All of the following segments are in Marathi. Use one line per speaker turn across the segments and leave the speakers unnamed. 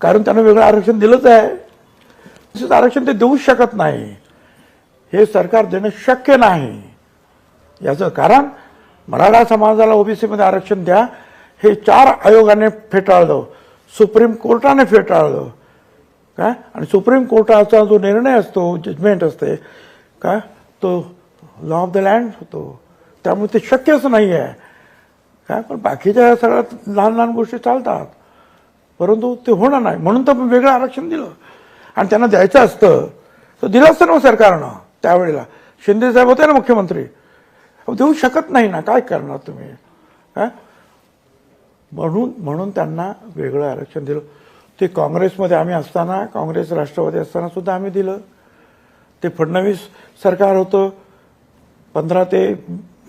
कारण त्यांना वेगळं आरक्षण दिलंच आहे. तसेच आरक्षण ते देऊच शकत नाही. हे सरकार देणं शक्य नाही. याचं कारण मराठा समाजाला ओबीसीमध्ये आरक्षण द्या हे चार आयोगाने फेटाळलं. सुप्रीम कोर्टाने फेटाळलं. काय? आणि सुप्रीम कोर्टाचा जो निर्णय असतो जजमेंट असते काय? तो लॉ ऑफ द लँड होतो. त्यामुळे ते शक्यच नाही आहे काय? पण बाकीच्या सगळ्यात लहान लहान गोष्टी चालतात. परंतु ते होणार नाही. म्हणून तर वेगळं आरक्षण दिलं. आणि त्यांना द्यायचं असतं तर दिलं असतं ना हो सरकारनं त्यावेळेला. शिंदे साहेब होते ना मुख्यमंत्री. देऊ शकत नाही ना काय करणार तुम्ही? म्हणून म्हणून त्यांना वेगळं आरक्षण दिलं. ते काँग्रेसमध्ये आम्ही असताना काँग्रेस राष्ट्रवादी असताना सुद्धा आम्ही दिलं. ते फडणवीस सरकार होतं पंधरा ते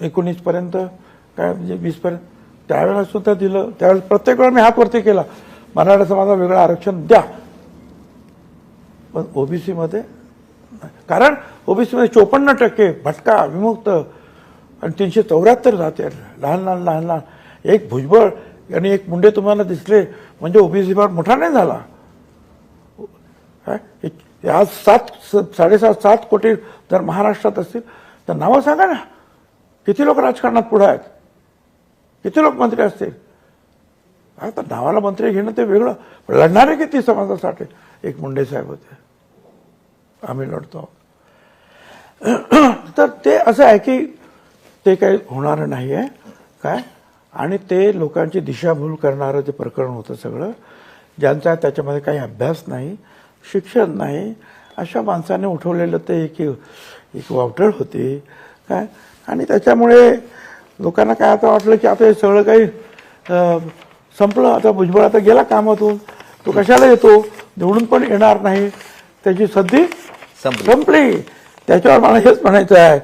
एकोणीसपर्यंत काय म्हणजे वीसपर्यंत त्यावेळेला सुद्धा दिलं. त्यावेळेस प्रत्येक वेळा मी हात वरती केला. मराठा समाजाला वेगळं आरक्षण द्या. पण ओबीसीमध्ये कारण ओबीसीमध्ये चोपन्न टक्के भटका विमुक्त आणि तीनशे चौऱ्याहत्तर जाते लहान लहान लहान लहान. एक भुजबळ आणि एक मुंडे तुम्हाला दिसले म्हणजे ओबीसी फार मोठा नाही झाला. काय? आज सात स- साडेसात सात कोटी जर महाराष्ट्रात असतील तर नावं सांगा ना. किती लोक राजकारणात पुढे आहेत? किती लोक मंत्री असतील? आता नावाला मंत्री घेणं ते वेगळं. लढणारे किती समाजासाठी? एक मुंडे साहेब होते. आम्ही लढतो. तर ते असं आहे की ते काही होणार नाही आहे काय? आणि ते लोकांची दिशाभूल करणारं ते प्रकरण होतं सगळं ज्यांचा त्याच्यामध्ये काही अभ्यास नाही शिक्षण नाही अशा माणसाने उठवलेलं ते एक एक वावटळ होती. काय? आणि त्याच्यामुळे लोकांना काय आता वाटलं की आता हे सगळं काही संपलं. आता भुजबळ आता गेला कामातून. तो कशाला येतो? निवडून पण येणार नाही. त्याची सद्दी
संपली.
संपली. त्याच्यावर मला हेच म्हणायचं आहे.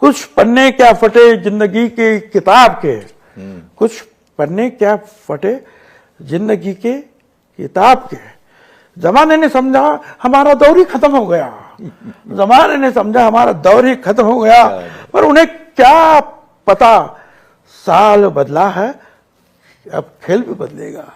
कुछ पन्ने क्या फटे जिंदगी के किताब के? कुछ पन्ने क्या फटे जिंदगी के किताब के? जमाने ने समझा हमारा दौर ही खत्म हो गया. जमाने ने समझा हमारा दौर ही खत्म हो गया. पर उन्हें क्या पता साल बदला है? अब खेल भी बदलेगा।